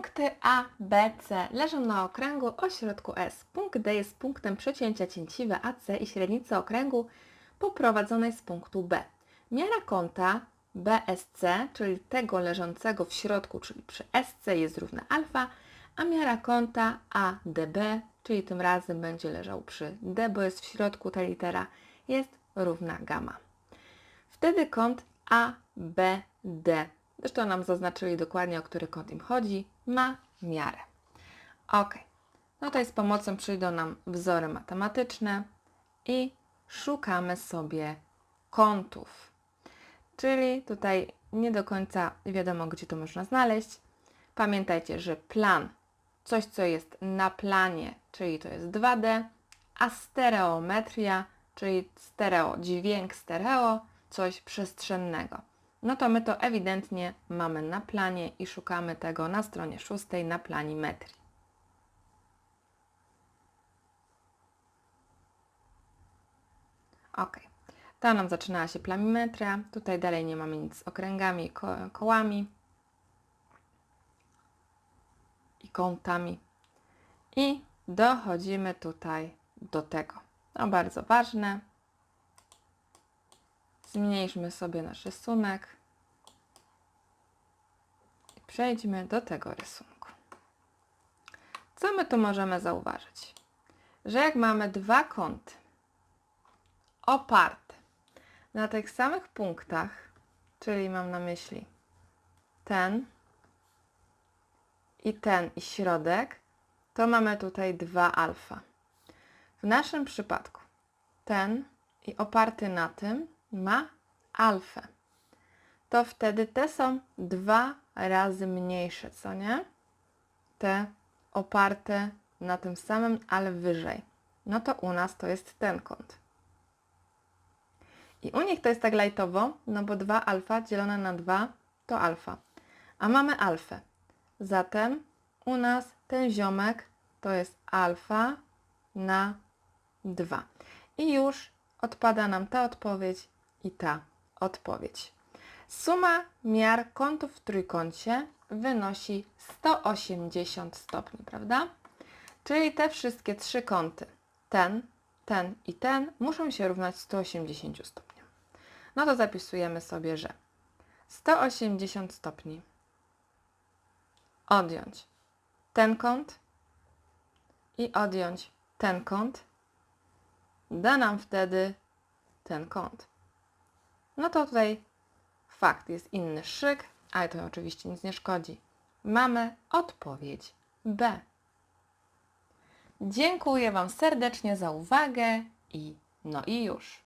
Punkty A, B, C leżą na okręgu o środku S. Punkt D jest punktem przecięcia cięciwe AC i średnicy okręgu poprowadzonej z punktu B. Miara kąta BSC, czyli tego leżącego w środku, czyli przy SC jest równa alfa, a miara kąta ADB, czyli tym razem będzie leżał przy D, bo jest w środku ta litera, jest równa gamma. Wtedy kąt ABD, zresztą nam zaznaczyli dokładnie, o który kąt im chodzi, ma miarę. Ok, no tutaj z pomocą przyjdą nam wzory matematyczne i szukamy sobie kątów. Czyli tutaj nie do końca wiadomo, gdzie to można znaleźć. Pamiętajcie, że plan, coś co jest na planie, czyli to jest 2D, a stereometria, czyli stereo, dźwięk stereo, coś przestrzennego. No to my to ewidentnie mamy na planie i szukamy tego na stronie szóstej na planimetrii. Ok. Tam nam zaczynała się planimetria. Tutaj dalej nie mamy nic z okręgami ko kołami i kątami. I dochodzimy tutaj do tego. No bardzo ważne. Zmniejszmy sobie nasz rysunek. Przejdźmy do tego rysunku. Co my tu możemy zauważyć? Że jak mamy dwa kąty oparte na tych samych punktach, czyli mam na myśli ten i ten i środek, to mamy tutaj 2 alfa. W naszym przypadku ten i oparty na tym ma alfę. To wtedy te są dwa razy mniejsze, co nie? Te oparte na tym samym, ale wyżej. No to u nas to jest ten kąt. I u nich to jest tak lajtowo, no bo 2 alfa dzielone na 2 to alfa. A mamy alfę. Zatem u nas ten ziomek to jest alfa na 2. I już odpada nam ta odpowiedź i ta odpowiedź. Suma miar kątów w trójkącie wynosi 180 stopni, prawda? Czyli te wszystkie trzy kąty, ten, ten i ten, muszą się równać 180 stopniom. No to zapisujemy sobie, że 180 stopni odjąć ten kąt i odjąć ten kąt da nam wtedy ten kąt. No to tutaj fakt, jest inny szyk, ale to oczywiście nic nie szkodzi. Mamy odpowiedź B. Dziękuję Wam serdecznie za uwagę i no i już.